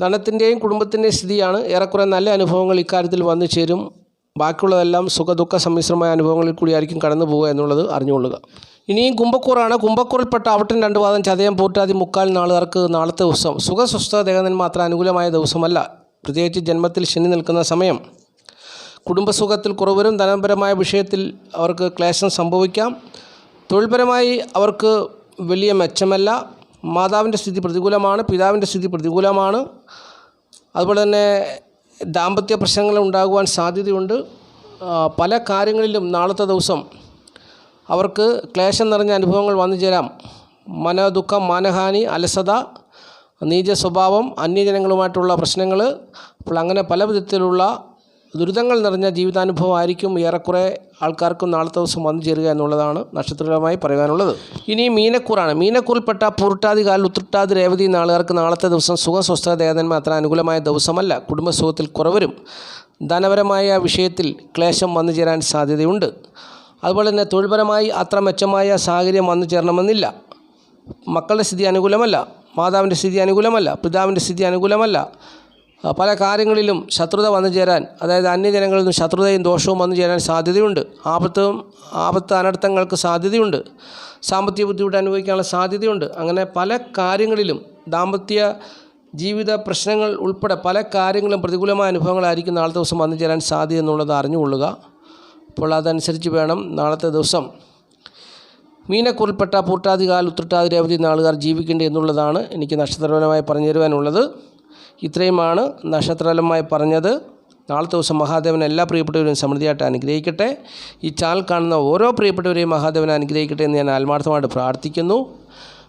ധനത്തിന്റെയും കുടുംബത്തിന്റെയും സ്ഥിതിയാണ്. ഏറെക്കുറെ നല്ല അനുഭവങ്ങൾ ഇക്കാര്യത്തിൽ വന്നു ചേരും. ബാക്കിയുള്ളതെല്ലാം സുഖദുഃഖ സമ്മിശ്രമായ അനുഭവങ്ങളിൽ കൂടിയായിരിക്കും കടന്നു പോവുക എന്നുള്ളത് അറിഞ്ഞുകൊള്ളുക. ഇനിയും കുംഭക്കൂറാണ്. കുംഭക്കൂറിൽപ്പെട്ട അവട്ടൻ രണ്ട് വാദം ചതയം പൂറ്റാതി മുക്കാൽ നാളുകാർക്ക് നാളത്തെ ദിവസം സുഖസ്വസ്ഥ ദേഹനന്മ അത്ര അനുകൂലമായ ദിവസമല്ല. പ്രത്യേകിച്ച് ജന്മത്തിൽ ശനി നിൽക്കുന്ന സമയം. കുടുംബസുഖത്തിൽ കുറവരും ധനപരമായ വിഷയത്തിൽ അവർക്ക് ക്ലേശം സംഭവിക്കാം. തൊഴിൽപരമായി അവർക്ക് വലിയ മെച്ചമല്ല. മാതാവിന്റെ സ്ഥിതി പ്രതികൂലമാണ് പിതാവിന്റെ സ്ഥിതി പ്രതികൂലമാണ്. അതുപോലെ തന്നെ ദാമ്പത്യ പ്രശ്നങ്ങൾ ഉണ്ടാകുവാൻ സാധ്യതയുണ്ട്. പല കാര്യങ്ങളിലും നാളത്തെ ദിവസം അവർക്ക് ക്ലേശം നിറഞ്ഞ അനുഭവങ്ങൾ വന്നു ചേരാം. മനദുഃഖം മാനഹാനി അലസത നീച സ്വഭാവം അന്യജനങ്ങളുമായിട്ടുള്ള പ്രശ്നങ്ങൾ. അപ്പോൾ അങ്ങനെ പല വിധത്തിലുള്ള ദുരിതങ്ങൾ നിറഞ്ഞ ജീവിതാനുഭവമായിരിക്കും ഏറെക്കുറെ ആൾക്കാർക്കും നാളത്തെ ദിവസം വന്നു ചേരുക എന്നുള്ളതാണ് നക്ഷത്രപരമായി പറയാനുള്ളത്. ഇനി മീനക്കൂറാണ്. മീനക്കൂറിൽപ്പെട്ട പൂർട്ടാതി കാൽ ഉത്രട്ടാതി രേവതി നാളുകാർക്ക് നാളത്തെ ദിവസം സുഖം സ്വസ്ഥത ദേവന്മാർ അത്ര അനുകൂലമായ ദിവസമല്ല. കുടുംബസുഖത്തിൽ കുറവരും. ധനപരമായ വിഷയത്തിൽ ക്ലേശം വന്നു ചേരാൻ സാധ്യതയുണ്ട്. അതുപോലെ തന്നെ തൊഴിൽപരമായി അത്ര മെച്ചമായ സാഹചര്യം വന്നു ചേരണമെന്നില്ല. മക്കളുടെ സ്ഥിതി അനുകൂലമല്ല. മാതാവിന്റെ സ്ഥിതി അനുകൂലമല്ല. പിതാവിന്റെ സ്ഥിതി അനുകൂലമല്ല. പല കാര്യങ്ങളിലും ശത്രുത വന്നു ചേരാൻ അതായത് അന്യജനങ്ങളിൽ നിന്നും ശത്രുതയും ദോഷവും വന്നു ചേരാൻ സാധ്യതയുണ്ട്. ആപത്തും ആപത്ത് അനർത്ഥങ്ങൾക്ക് സാധ്യതയുണ്ട്. സാമ്പത്തിക ബുദ്ധിമുട്ട് അനുഭവിക്കാനുള്ള സാധ്യതയുണ്ട്. അങ്ങനെ പല കാര്യങ്ങളിലും ദാമ്പത്യ ജീവിത പ്രശ്നങ്ങൾ ഉൾപ്പെടെ പല കാര്യങ്ങളും പ്രതികൂലമായ അനുഭവങ്ങളായിരിക്കും നാളത്തെ ദിവസം വന്നു ചേരാൻ സാധ്യത എന്നുള്ളത് അറിഞ്ഞുകൊള്ളുക. അപ്പോൾ അതനുസരിച്ച് വേണം നാളത്തെ ദിവസം മീനക്കുറിൽപ്പെട്ട പൂട്ടാതികാൽ ഉത്രട്ടാതി രേവതി നാളുകാർ ജീവിക്കേണ്ടത് എന്നുള്ളതാണ് എനിക്ക് നക്ഷത്രപരമായി പറഞ്ഞു തരുവാനുള്ളത് ഇത്രയുമാണ് നക്ഷത്രപരമായി പറഞ്ഞത്. നാളത്തെ ദിവസം മഹാദേവൻ എല്ലാ പ്രിയപ്പെട്ടവരെയും സമൃദ്ധിയായിട്ട് അനുഗ്രഹിക്കട്ടെ. ഈ ചാനൽ കാണുന്ന ഓരോ പ്രിയപ്പെട്ടവരെയും മഹാദേവൻ അനുഗ്രഹിക്കട്ടെ എന്ന് ഞാൻ ആത്മാർത്ഥമായിട്ട് പ്രാർത്ഥിക്കുന്നു.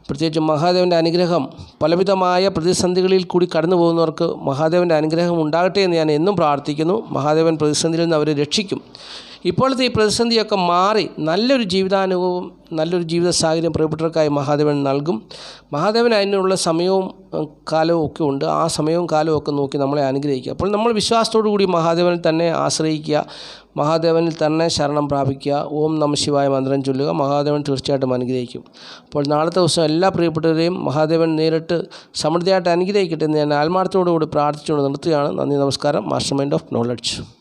പ്രത്യേകിച്ച് മഹാദേവന്റെ അനുഗ്രഹം പലവിധമായ പ്രതിസന്ധികളിൽ കൂടി കടന്നു പോകുന്നവർക്ക് മഹാദേവന്റെ അനുഗ്രഹം ഉണ്ടാകട്ടെ എന്ന് ഞാൻ എന്നും പ്രാർത്ഥിക്കുന്നു. മഹാദേവൻ പ്രതിസന്ധിയിൽ നിന്ന് അവരെ രക്ഷിക്കും. ഇപ്പോഴത്തെ ഈ പ്രതിസന്ധിയൊക്കെ മാറി നല്ലൊരു ജീവിതാനുഭവം നല്ലൊരു ജീവിത സാഹചര്യം പ്രിയപ്പെട്ടവർക്കായി മഹാദേവൻ നൽകും. മഹാദേവൻ അതിനുള്ള സമയവും കാലവും ഒക്കെ ഉണ്ട്. ആ സമയവും കാലവും ഒക്കെ നോക്കി നമ്മളെ അനുഗ്രഹിക്കുക. അപ്പോൾ നമ്മൾ വിശ്വാസത്തോടു കൂടി മഹാദേവനിൽ തന്നെ ആശ്രയിക്കുക. മഹാദേവനിൽ തന്നെ ശരണം പ്രാപിക്കുക. ഓം നമ ശിവായ മന്ത്രം ചൊല്ലുക. മഹാദേവൻ തീർച്ചയായിട്ടും അനുഗ്രഹിക്കും. അപ്പോൾ നാളത്തെ ദിവസം എല്ലാ പ്രിയപ്പെട്ടവരെയും മഹാദേവൻ നേരിട്ട് സമൃദ്ധിയായിട്ട് അനുഗ്രഹിക്കട്ടെ എന്ന് ഞാൻ ആത്മാർത്ഥത്തോടു കൂടി പ്രാർത്ഥിച്ചുകൊണ്ട് നിർത്തുകയാണ്. നന്ദി നമസ്കാരം. Master mind of knowledge